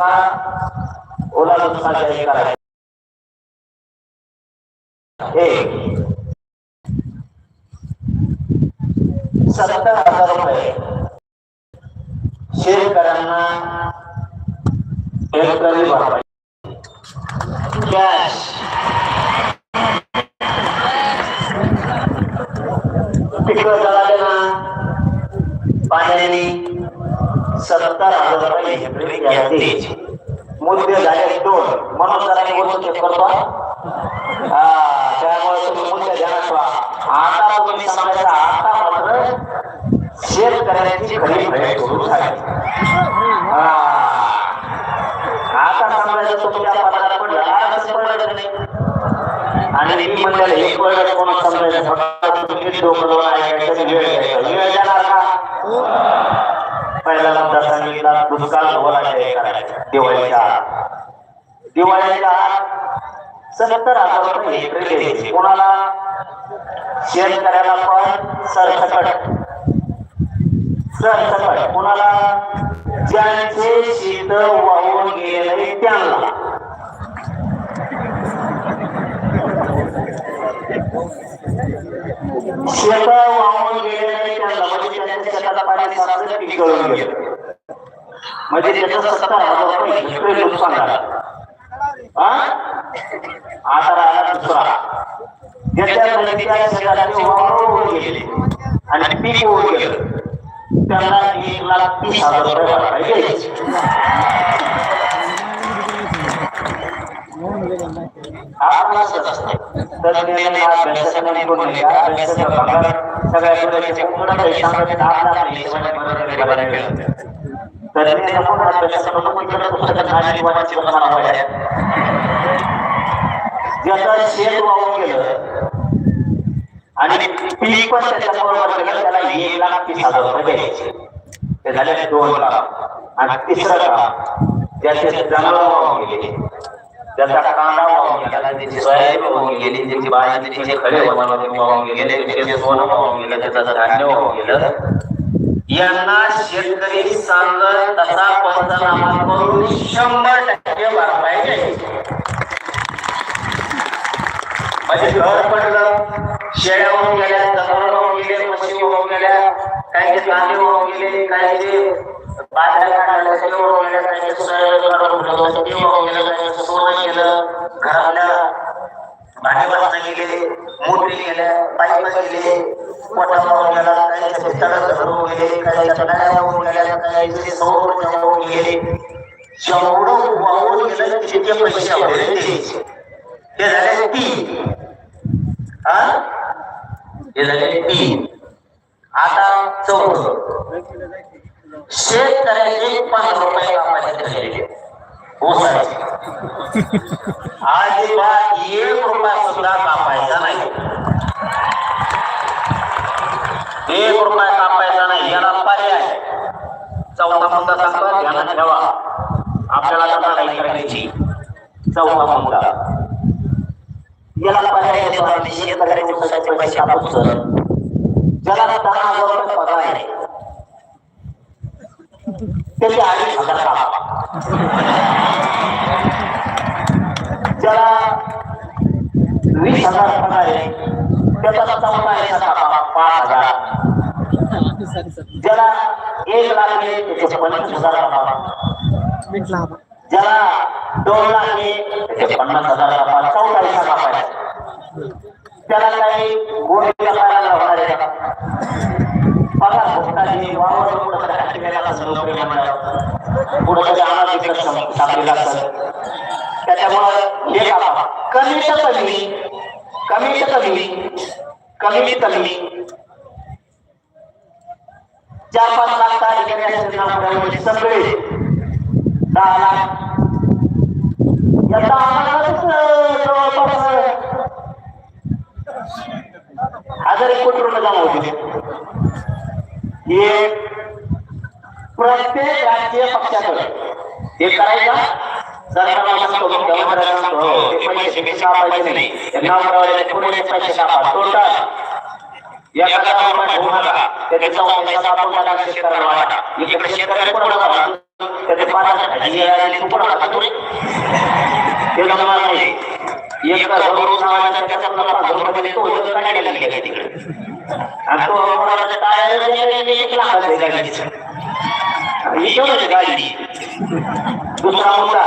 ओला दुष्काळ जाहीर करायचा एक सत्तर हजार रुपये शेतकऱ्यांना हेक्टरी भरपाई कॅश पिकं जळाले ना पाण्याने सत्तर हजार रुपये मूल्य झाले दोन. म्हणून जरा मी गोष्ट check करतो. त्यामुळे तुम्ही मूल्य ध्यानात ठेवा आता तुम्ही सांगायचं आता मात्र शेतकऱ्यांची खरी भेट सुरू झाली. आता समजायचं तुमच्या पदाला पडलं. आज पडलं नाही? आणि मी म्हणलेलं हे पडलं कोण समजायचं? फक्त तुम्ही डोकं ऐकायचं वेळ घ्यायचा वेळ का? पहिला मुद्दा सांगितला दुष्काळ बोलायचा हे दिवाळीच्या दिवाळीच्या सत्तर हजार रुपये हेक्टर द्यायचे कोणाला? शेतकऱ्याला पण सरसकट. सरसकट. कोणाला? ज्यांचे शीत वाहून गेले त्यांना. शेत वाहून त्यांना म्हणजे त्यांच्या शेताला पाणी पीक गळून गेलं म्हणजे त्याचं सत्तर हजार रुपये नुकसान झालं आता राहिला दुसरा ज्याच्या नदीच्या गेले आणि पीक होऊन गेलं त्यांना एक लाख तीस हजार रुपये प्रमाण वाढल्या. ज्याचं शेत वाहून गेलं आणि पीक पण त्याच्या बरोबर गेलं. त्याला एक लाख तीस हजार रुपये द्यायचे. ते झाले दोन लाख. आणि तिसरं काम ज्याचे जनावर वाहून गेले. त्याचा कांदा वाहून गेला त्याची सोयाबीन वाहून गेली त्याची भाजी खडे वाहून गेले त्याचे सोनं वाहून गेलं त्याचं धान्य वाहून गेलं. यांना शेतकरी सांगत तसा पंचनामा करून शंभर टक्के भरपाई द्यायची. म्हणजे घर पडलं शेळ्या वाहून गेल्या जनावर वाहून गेले म्हशी वाहून गेल्या काही कांदे वाहून गेले काही बाजऱ्या काढल्या सगळे वाहून गेल्या काहीचे सोयाबीन वाहून गेलं ते वाहून गेलं काहीचं सोनं गेलं घरातल्या भांडेवासनं गेले मोठे गेल्या पाईप गेले पोटा वाहून गेला काहीचे भितडं धरून गेले काहीच्या नळ्या वाहून गेल्या काहीचे सौर वाहून गेले जेवढं वाहून गेलं तितके पैसे वगैरे द्यायचे हे झाले तीन हा हे झाले तीन आता चौथ शेतकऱ्याचे पाच रुपये ऊसाचे. अजिबात एक रुपया सुद्धा कापायचा नाही. एक रुपया कापायचा नाही याला पर्याय. चौथा मुद्दा सांगतो ध्यानात ठेवा. आपल्याला आता नाही करायची. चौथा मुद्दा. याला पर्याय शेतकऱ्याचे पैसे सर. ज्याला दहा हजार रुपये पगार आहे त्याचे अडीच हजार कापा ज्याला वीस हजार पगार आहे त्याचा चौदा आहे कापा पाच हजार. ज्याला एक लाख आहे त्याचे पंचवीस हजार कापा ज्याला दोन लाख आहे त्याचे पन्नास हजार कापा चौदा हिस्सा कापायचा त्याला काही गोष्टी करायला होणार आहे का वावर पुढं पुढं त्याच्यामुळं हे कापा कमीत कमी कमीत कमी कमी कमी चार पाच लाख तारीख सगळे दहा लाख याचा आम्हालाच जवळपास हजार एक कोटी रुपये जमा होते? हे प्रत्येक राजकीय पक्षाकडे हे करायचं? पैसे कापायचे नाही. पैसे कापा. टोटल. एखादा त्याचे शेतकऱ्याला इकडे शेतकरी कोणाला वाटतो त्याचे पाच तू पण खातो रे ते जमणार नाही. एका त्याचा नफा तो काढायला लागला तिकडे. आणि तो टायर एक लाखाचा आहे गाडीचा गाडी. दुसरा मुद्दा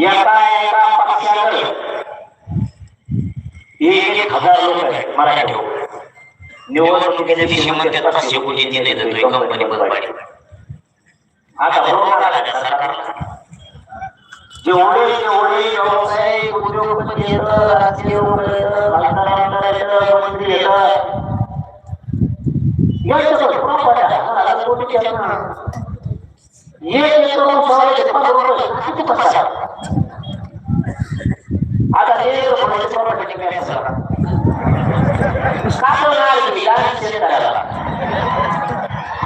एका एका पक्षाकडे एक एक हजार लोक आहेत मराठी निवडणुकीच्या दिवशी पाचशे कोटी दिले कंपनी आता बरोबर आला का जेवढे जेवढे व्यवसाय उद्योगपती येतं राजकीय मंत्री येतं यांचं प्रॉपर आहे कोटी एक एक करून सवाल पंधरा रुपये किती पैसा आता ते लोकांचे प्रॉपर्टी काय असं का करणार तुम्ही काय शेतकऱ्याला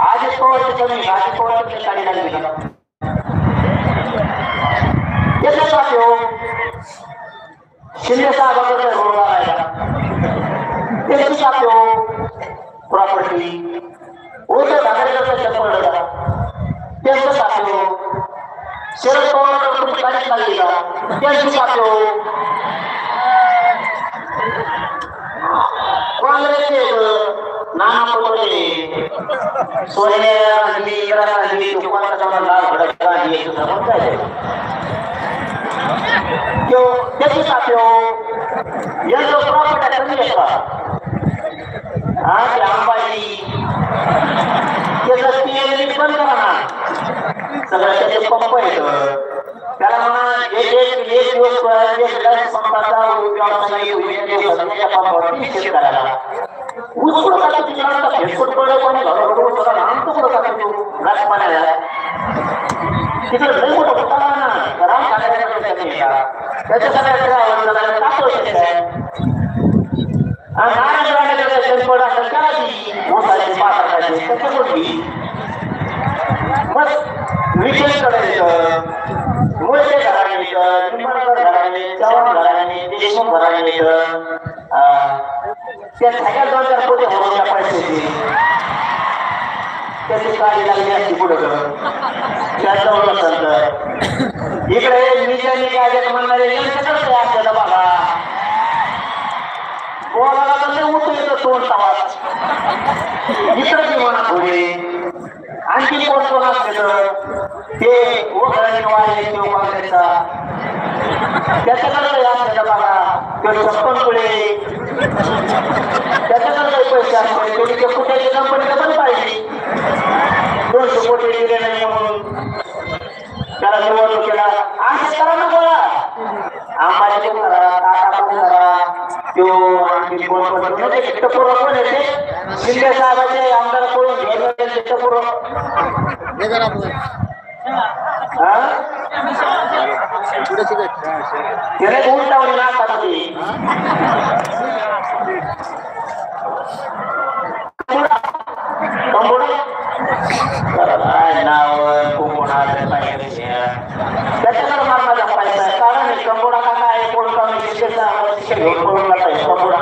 आज पवारचे कमी आज पवारचे काढी लागली का प्रॉपर्टी उद्धव ठाकरेकडे चप्पल त्यांचं टाकलो शरद पवार तुम्ही लागली का त्यांचं टाकलो काँग्रेसचे नाना पटोले सोनिया गांधी इंदिरा गांधी लाल भडक गांधी सुद्धा म्हणताय त्यो त्याची साथ्यो यांचं प्रॉपर्टी कमी आहे का? हा ते त्याचं पीएनबी बंद करा. ना सगळं त्याचे पंप आहेत त्याला म्हणा एक एक एक दिवस एक दस पंपाचा व्यवसाय करायला. उसको का किती लागतं फेसबुककडे कोणी घरोघर सगळं आमचं तू. राज तिकडे लई मोठं घोटाळा ना. राम ठाकरेंकडे त्याच्या सगळ्या आवाजाला टाकतो आणि नारायण राणेकडे शेतपड मग निंबाळकर घराणे चव्हाण घराणे देशमुख त्या सगळ्या दोन चार कोटी होऊन त्या पैशाची त्याची काळजी लागली असती पुढे त्याचं ओळख इकडे निजानी काय म्हणणारे आपल्याला बघा. बोलायला तर तोंड तवाच इकडे बी म्हणा आणखी कोण कोण ते ओघळणी वाले किंवा काँग्रेसचा त्याच्याकडे आपल्याला बघा ते छप्पन पुढे त्याच्याकडे पैसे असते कोणी कंपनीला पण पाहिजे. दोनशे कोटी दिले नाही म्हणून. त्याला निवडणुकीला आणखी करा ना बोला अंबानी कोण करा टाटा कोण करा तो आणखी कोण कोण कोण ते चित्तपूर्व कोण येते शिंदे साहेबाचे आमदार कोण घेऊन चित्तपूर्व हा त्याने उलटावली ना आता ती कंबोडा काय नाव कुंभोणा पाहिजे त्याच्याकडे मारण्याचा पैसा कारण हे कंबोडा का काय कोण कमी घेऊन पळून जात आहे कंबोडा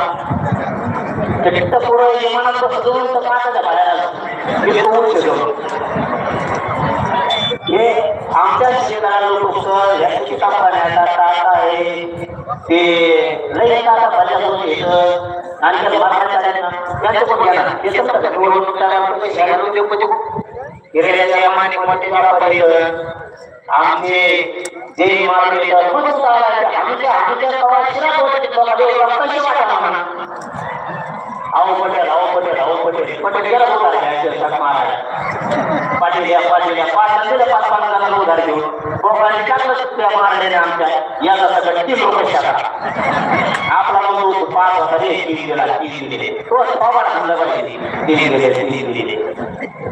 तिथं पुढं विमानात बसून तर काटाच्या बाहेर आलं हे आमच्या शेतकऱ्याला लोक ह्याची कंपन्या टाटा आहे ते लई टाटा भाज्या करून येतं आणि त्या मारण्याच्या त्यांचं पण घ्या ना ते समजा उद्योगपती हिरेच्या माने मोठे व्यापारी आमचे जे माल येतात मग आमच्या आमच्या कवा होते बघा ते रक्ताची वाटा म्हणा. अहो पटेल अहो पटेल अहो पटेल. पटेल गेला होता घ्यायचे महाराज. पाटील या पाटील या. पाच दिले पाच पाच जणांना उधार घेऊन. गोपाळाने टाकलं त्या महाराजाने आमच्या. याला सगळं तीन लोक शाखा. आपला मग पाच होता रे तीन दिला तीन दिले. तो पावाडा समजा पाहिजे तीन दिले तीन दिले.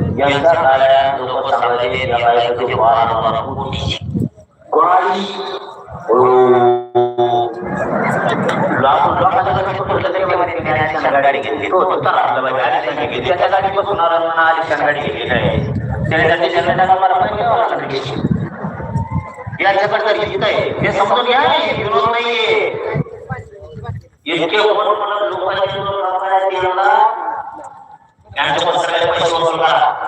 यांच्या काळात लोक सांगायचे या बायकोचे वाहन मला कोणाली गाडी घेतली तो घेतली त्याच्या गाडी बसून आलिशान गाडी घेतली नाही त्याच्यासाठी त्यांना लगेच. यांच्याकडे तर आहे. हे समजून घ्या विरोध नाहीये. इतके लोकांना पैसे वसूल करा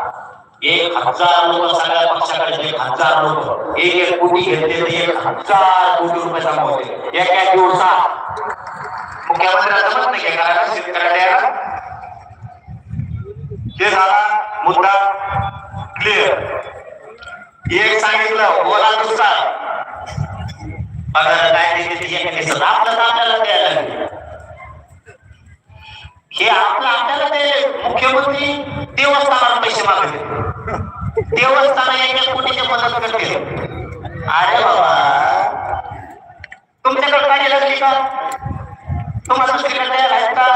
एक हजार लोक सगळ्या पक्षाकडे एक हजार लोक. एक एक कोटी घेतले ते एक हजार कोटी रुपये जमवते एका दिवसात मुख्यमंत्र्याला जमत नाही काय करायला शेतकऱ्याला द्यायला. ते झाला मुद्दा क्लिअर एक सांगितलं बोला दुसरा. पगार काय देते आपल्याला द्यायला लागेल. हे आपलं आपल्याला ते मुख्यमंत्री देवस्थानाला पैसे मागले. देवस्थान याच्या कोणीच्या मदत करते अरे बाबा. तुमच्याकडे गाडी लागली का तुम्हाला दुसरीकडे तयार आहेत का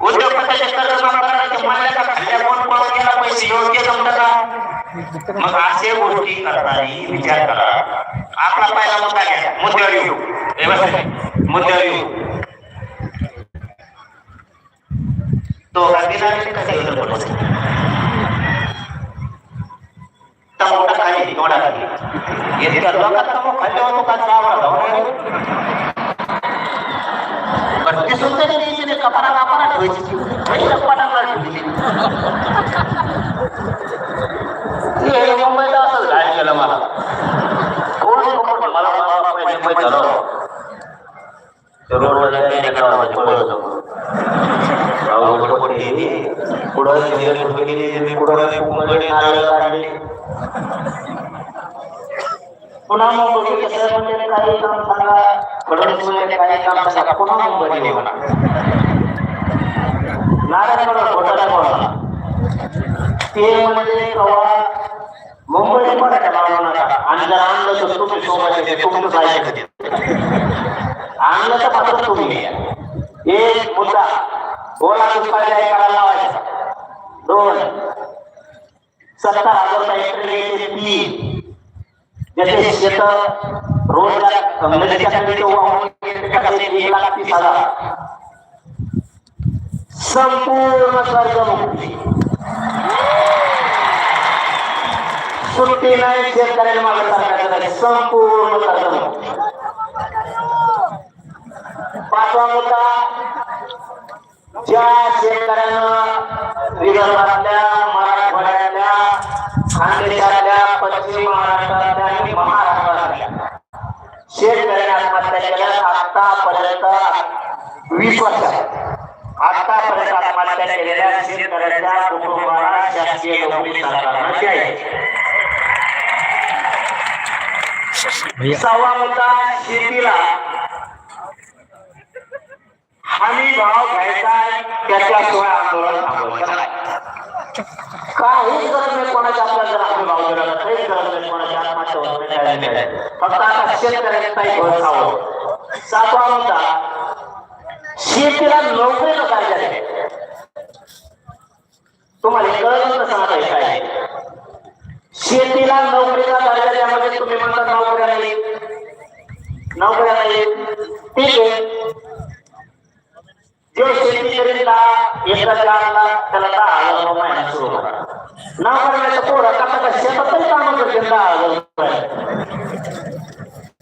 उद्योगपतीचे कर्ज माफ करायचे मान्यता खाल्ल्या कोण कोण गेला पैसे योग्य जमतं का? मग असे गोष्टी करताना विचार करा. आपला पहिला मुद्दा घ्या. मुद्द्यावर येऊ. मुद्द्यावर येऊ. तो गांधीला कसे तमोटा खाली तोडा खाली इतक्या लोकांना तमो खाल्ल्यावर लोकांचा आवाज आला. पण ते सुद्धा नाही तिने कपारा कापारा ठेवायची म्हणजे कपाटाला ठेवली हे मुंबईला असं काय केलं मला कोण कोण मला मला पाहिजे मुंबईत झालो ते रोडवर जायला एका गावाचे पळत होतो. गावाकडे कोणी पुढं नारळ पुन्हा मुंबई कसं म्हणजे सांगा? फडणवीस सांगा? पुन्हा मुंबई म्हणा नारायण घोटाळा ते म्हणजे कवा? मुंबई मराठा लावला नका आणि जर आणलं तर तुम्ही सोबत तुमचं जायचं आणलं तर तुम्ही. एक मुद्दा बोला दुष्काळ जाहीर करायला लावायचा? दोन. सत्तर हजार रुपये तीन. शेत रोजगार एक लाख तीस हजार. संपूर्ण कर्जमुक्ती सुट्टी नाही शेतकऱ्याला मागे सरकारचं संपूर्ण कर्जमुक्ती पाचवा मुद्दा ज्या शेतकऱ्यानं विदर्भातल्या मराठवाड्यातल्या खानदेशातल्या पश्चिम महाराष्ट्रातल्या आणि महाराष्ट्रातल्या शेतकऱ्याने आत्महत्या केल्या आतापर्यंत वीस वर्षात आतापर्यंत आत्महत्या केलेल्या शेतकऱ्याच्या कुटुंबाला शासकीय नोकरी सरकारनं द्यायची सहावा मुद्दा शेतीला. हमी भाव घ्यायचा त्याच्याशिवाय आंदोलन थांबवायचं काहीच गरज नाही कोणाच्या आपल्याला जर आपण भाव दिला काहीच गरज नाही कोणाच्या आत्महत्या होत नाही, फक्त आता शेतकऱ्याने काही घर खावं. सातवा मुद्दा शेतीला नोकरीला दर्जा आहे तुम्हाला हे कळलं कसं आता हे काय? शेतीला नोकरीचा दर्जा त्यामध्ये तुम्ही म्हणता नोकऱ्या नाही नोकऱ्या नाही ठीक आहे. जो शेती करेल दहा एकराच्या आतला त्याला दहा हजार रुपये महिना सुरू करा. ना करण्याचं पोरं का शेतातच काम करते दहा हजार रुपये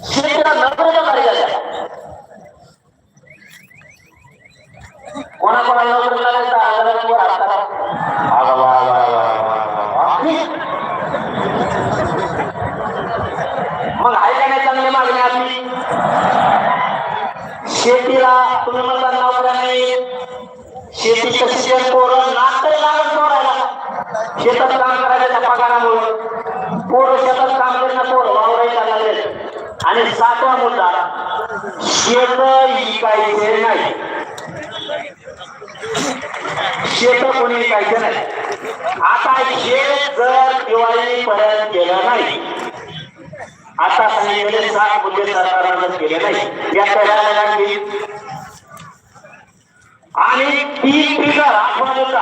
शेतीला नोकरीचा दर्जा द्या कोणा कोणाला नोकरी लागेल दहा हजारांवर हातात आगा वा वा वा वा वा. मग आहे का नाही चांगली मागणी आपली शेतीला तुम्ही म्हणता नोकऱ्या नाही शेती कशी ते पोरं नातरी लागत सोडायला शेतात काम करायचं त्या पगारामुळं पोरं शेतात काम करणं पोरं वावरायला लागले आणि सातवा मुद्दा शेत विकायचे नाही शेत कोणी विकायचे नाही आता शेत जर दिवाळी पर्यंत गेलं नाही. आता सांगितलेले सहा मुद्दे सरकारनं केले नाही या करायला आणि पीक ट्रिगर आठवा होता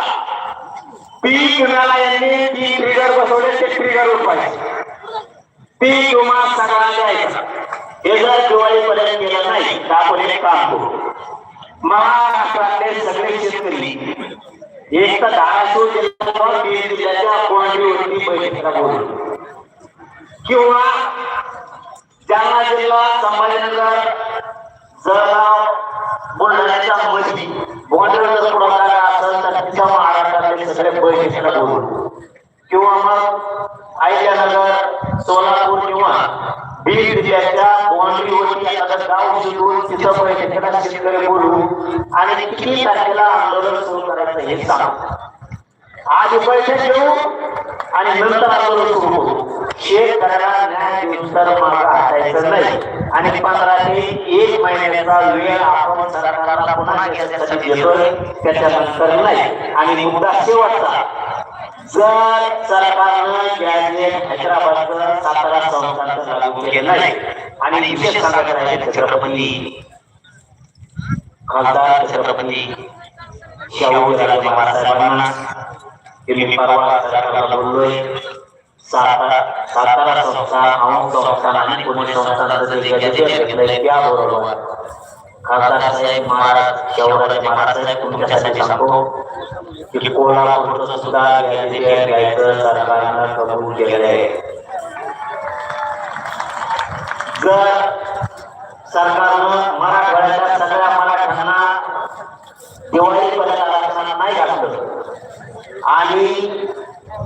पीक विम्याला यांनी पीक ट्रिगर बसवले ते ट्रिगर उठवायचे पीक विमा सगळ्यांना हे जर दिवाळीपर्यंत केलं नाही तर आपण एक काम करू. महाराष्ट्रातले सगळे शेतकरी एक तर धाराशिव जिल्ह्यावर बीड जिल्ह्याच्या कोंडीवरती बैठकीला बोलू किंवा जालना जिल्हा संभाजीनगर जळगाव बुलढाण्याच्या मध्ये बॉर्डरचा पुरवठा असेल तर तिथं महाराष्ट्रातले सगळे बैठकीला बोलून किंवा मग अहिल्यानगर सोलापूर किंवा बीड जिल्ह्याच्या बाउंड्रीवरती एखादं गाव शोधून तिथं बैठकीला शेतकरी बोलू आणि किती तारखेला आंदोलन सुरू करायचं हे सांगू आधी पैसे घेऊ आणि नंतर आंदोलन सुरू करू. शेतकऱ्याला न्याय देऊन तर मागं हटायचं नाही. आणि पंधरा ते एक महिन्याचा वेळ आपण सरकारला पुन्हा घेण्यासाठी देतोय त्याच्यानंतर नाही. आणि मुद्दा शेवटचा. जर सरकारनं गॅजेट हैदराबादचं सातारा संस्थांचं लागू केलं नाही आणि विशेष सांगायचं आहे छत्रपती खासदार छत्रपती शाहू राजे महाराज साहेबांना की मी परवा सरकारला बोललोय सातारा सातारा संस्थान औंध संस्थान आणि पुणे संस्थानाचं जे गजेट घेतलंय त्याबरोबर खासदार साहेब महाराज शाहूराजे महाराज साहेब तुमच्यासाठी सांगतो की कोल्हापूरचं सुद्धा गॅजेट घ्यायचं सरकारनं कबूल केलेलं आहे जर सरकारनं मराठवाड्याच्या सगळ्या मराठ्यांना दिवाळीपर्यंत आरक्षण नाही घातलं आणि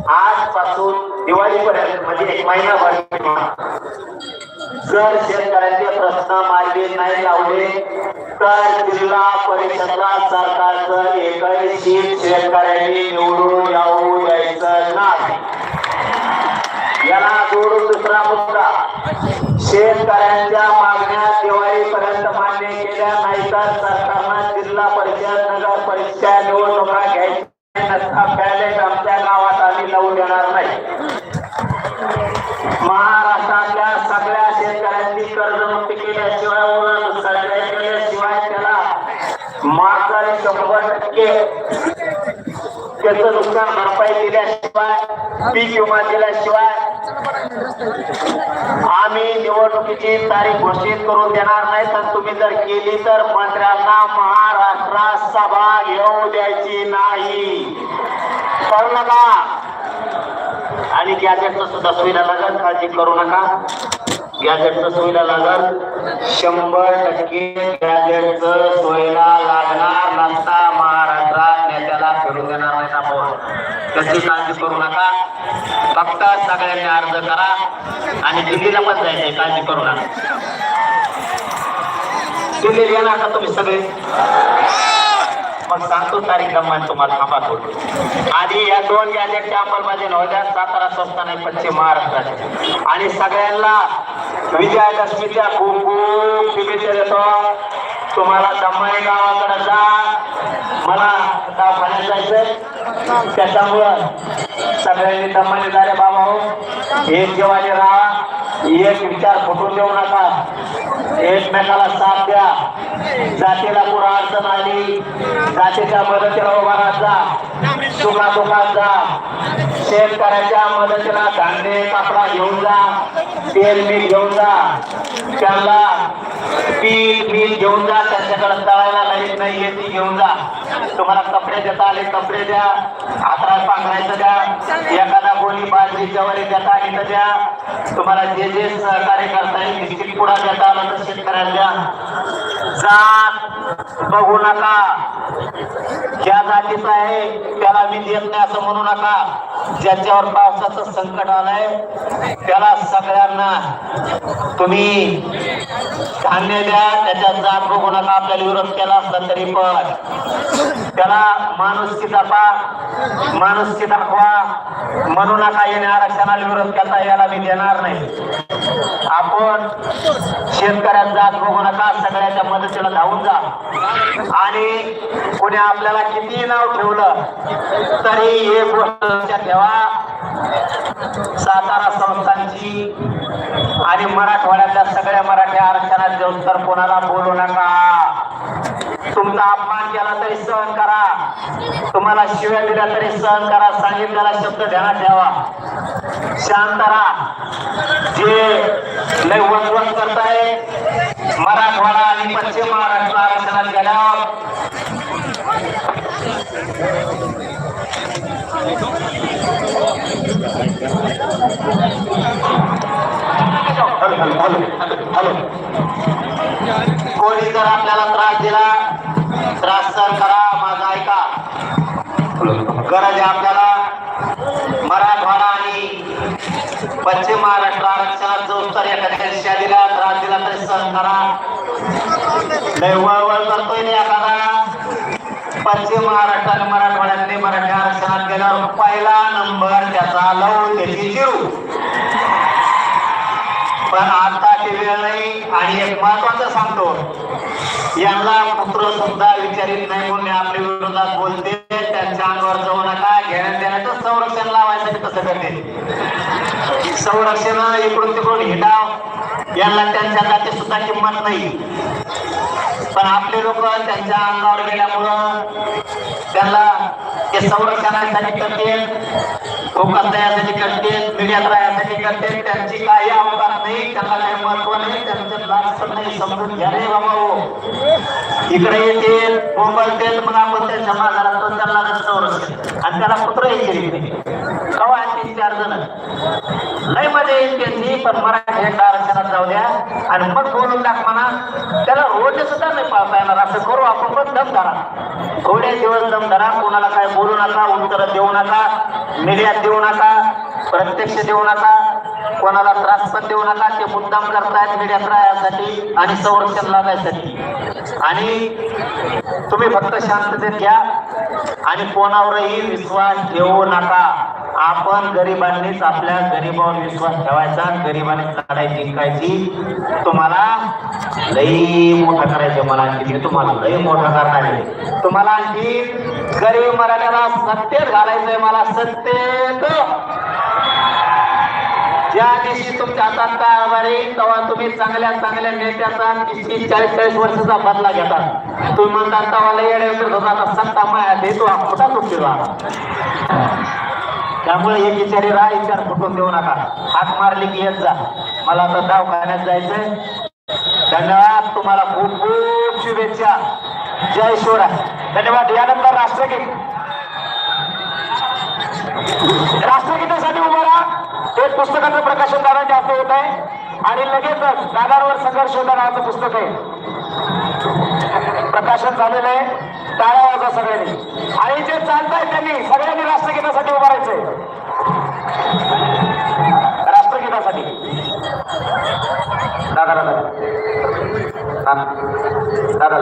आजपासून दिवाळीपर्यंत म्हणजे एक महिनाभर जर शेतकऱ्यांचे प्रश्न मार्गी नाही लावले तर जिल्हा परिषदला सरकारचं एकही सीट शेतकऱ्यांनी निवडून येऊ द्यायचं नाही. याला जोडून दुसरा मुद्दा. शेतकऱ्यांच्या मागण्या दिवाळीपर्यंत मान्य केल्या नाही तर सरकारनं जिल्हा परिषद नगर परिषद निवडणुका घ्यायच्या आपल्या आमच्या गावात आम्ही लावू देणार नाही. महाराष्ट्रातल्या सगळ्या शेतकऱ्यांनी कर्जमुक्ती केल्याशिवाय उलट सगळ्या केल्याशिवाय त्याला मागील शंभर टक्के त्याचं नुकसान भरपाई दिल्याशिवाय पीक विमा दिल्याशिवाय आम्ही निवडणुकीची तारीख घोषित करून देणार नाही. तर तुम्ही जर केली तर मंत्र्यांना महाराष्ट्रात सभा घेऊ द्यायची नाही. करू नका आणि गॅजेटचं सुद्धा सुविधा लागल. काळजी करू नका. गॅजेटचं सुविधा लागल. शंभर टक्के गॅजेटचं सोयीला लागणार त्याची काळजी करू नका. फक्त सगळ्यांनी अर्ज करा आणि दिल्लीला पण जायचंय काळजी करू नका. दिल्लीला येणार का तुम्ही सगळे? मग सांगतो तारीख क्रमांक तुम्हाला थांबा थोडी आधी या दोन गॅजेटच्या अंमलबजावणी होत्या सातारा संस्थान आहे पश्चिम महाराष्ट्राचे. आणि सगळ्यांना विजयादशमीच्या खूप शुभेच्छा देतो. तुम्हाला दमाई गावाकडे जा. मला दवाखान्यात जायचंय त्याच्यामुळं सगळ्यांनी दमणी झाले बाबा हो. एक जेवाने राहा एक विचार फुटून देऊ नका. एकमेकाला साथ द्या. जातीला पुढे अडचण आली जातीच्या मदतीला उभा राहत जा. सुखादुखात जा. शेतकऱ्याच्या मदतीला धान्य कापडा घेऊन जा. तेल मीठ घेऊन जा. त्यांना पीठ बिल घेऊन जा त्यांच्याकडे तळायला लाइट नाही ती घेऊन जा. तुम्हाला कपडे देता आले कपडे द्या. हातराय पांघरायचं द्या. एखादा कोणी बाजरी जवारी देता आली तर द्या. तुम्हाला जे जे सहकार्य करता येईल बिस्किट पुडा देता आला तर शेतकऱ्याला द्या. जात बघू नका. ज्या जातीचा आहे त्याला मी देत नाही असं म्हणू नका. ज्याच्यावर पावसाचं संकट आलंय त्याला सगळ्यांना. तुम्ही धान्य द्या त्याच्यात जात बघू नका आपल्याला विरोध केला असला तरी पण त्याला माणुसकी दाखवा माणुसकी दाखवा म्हणू नका येणे आरक्षणाला विरोध करता याला मी देणार नाही. आपण शेतकऱ्यात जात बघू नका सगळ्याच्या मदतीला धावून जा. आणि कोणी आपल्याला किती नाव ठेवलं तरी एक गोष्ट लक्षात ठेवा सातारा संस्थांची आणि मराठवाड्यातल्या सगळ्या मराठी आरक्षणात देऊन तर कोणाला बोलू नका. तुमचा अपमान केला तरी सहन करा. तुम्हाला शिव्या दिल्या तरी सहन करा. सांगितलेला शब्द ध्यानात ठेवा. शांत राहा. जे लय वसवस करताय मराठवाडा आणि पश्चिम महाराष्ट्र आरक्षणात गेल्यावर हॅलो हॅलो. कोणी जर आपल्याला त्रास दिला त्रास सर करा माझा ऐका. गरज आहे आपल्याला. मराठवाडा आणि पश्चिम महाराष्ट्र आरक्षणात जो तर एखाद्या दिला त्रास दिला तरी सर करा. लय वळवळ करतोय ना एखादा. पश्चिम महाराष्ट्र आणि मराठवाड्यातले मराठी आरक्षणात गेल्यावर पहिला नंबर त्याचा लव त्याची जिरू पण आताची वेळ नाही आणि एक महत्वाचं सांगतो यांना पुत्र सुद्धा विचारित नाही म्हणून आपल्या विरोधात बोलते. त्यांच्या अंगावर जाऊ नका घेण्यात देण्याचं संरक्षण लावायसाठी कसं करते. संरक्षण इकडून तिकडून हिटाव यांना त्यांच्या जाती सुद्धा किंमत नाही. पण आपले लोक त्यांच्या अंगावर गेल्यामुळं त्यांना ते संरक्षणासाठी करते फोकस यासाठी करते मीडियात राहण्यासाठी करते त्यांची काही अवकाश नाही त्यांना काही महत्त्व नाही त्यांचं लाज नाही समजून घ्या रे बाबा. हो इकडे येतील बोंबलतील मग आपण त्यांच्या मागाला तो त्यांना संरक्षण आणि त्याला पुत्र केली कवा तीन चार जण? लयमध्ये येईल त्यांची पण मराठी आरक्षणात जाऊ द्या. आणि मग बोलून टाक म्हणा त्याला रोज सुद्धा नाही पाळता येणार. असं करू आपण पण दम धरा. थोडे दिवस दम धरा. कोणाला काय बोलू नका उत्तर देऊ नका मीडियात देऊ नका प्रत्यक्ष देऊ नका कोणाला त्रास पण देऊ नका. ते मुद्दाम करतायत मीडियात राहण्यासाठी आणि संरक्षण लागायसाठी. आणि तुम्ही फक्त शांततेत घ्या. आणि कोणावरही विश्वास ठेवू नका. आपण गरिबांनीच आपल्या गरीबावर विश्वास ठेवायचा गरिबांनी लढाई जिंकायची. तुम्हाला लई मोठा करायचं मला आणखी. तुम्हाला लई मोठा करणार आहे. तुम्हाला आणखी गरीब मराठ्याला सत्तेत घालायचंय मला सत्तेत. ज्या दिवशी तुमच्या हातात कारभार येईल तेव्हा तुम्ही चांगल्या चांगल्या नेत्याचा तीस चाळीस चाळीस वर्षाचा बदला घेतात तुम्ही म्हणतात तेव्हा येड्या होता सत्ता माया देतो हा कुठा तुमची त्यामुळे एक विचारी राह विचार फुटून देऊ नका. हात मारली की येत जा. मला आता दवाखान्यात जायचंय. धन्यवाद तुम्हाला खूप खूप शुभेच्छा. जय शिवराय. धन्यवाद. यानंतर राष्ट्रगीत. राष्ट्रगीतासाठी उभं राहा. एक पुस्तकाचं प्रकाशन दादांच्या हस्ते होत आहे. आणि लगेचच दादांवर संघर्ष होता नावाचं पुस्तक आहे. प्रकाशन झालेलं आहे. टाळ्या वाजा सगळ्यांनी. आणि जे चालताय त्यांनी सगळ्यांनी राष्ट्रगीतासाठी उभं राहायचंय राष्ट्रगीतासाठी दादा. दादा दादा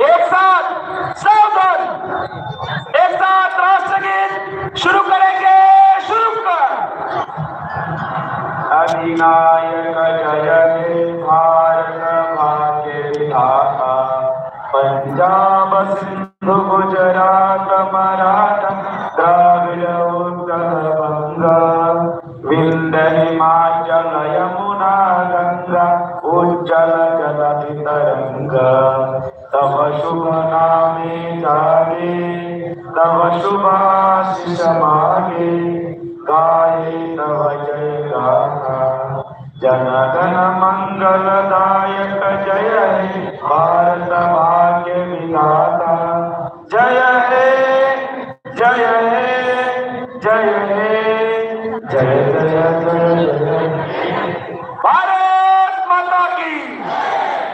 एक साथ सावधान जय जय जय जय भारत माता की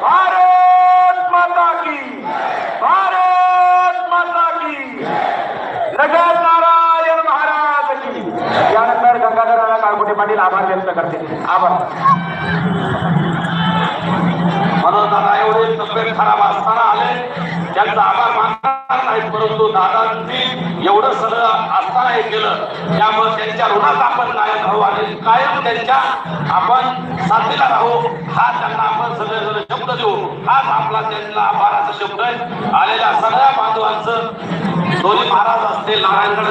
भारत माता की भारत माता की। नगर नारायण महाराज की। यानंतर गंगाधराला काळकुटे पाटील आभार व्यक्त करते आभार. म्हणून दादा एवढे तब्येत खराब असताना आले. त्यांचा आभार आहेत परंतु दादांनी एवढं सगळं असताना हे केलं त्यामुळे त्यांच्या ऋणात आपण कायम राहू आणि कायम त्यांच्या आपण साथीला राहू. हा त्यांना आपण सगळे शब्द देऊ. हाच आपला त्यांना आभाराचा शब्द आहे. आलेल्या सगळ्या बांधवांचं दोन्ही महाराज असतील नारायणगड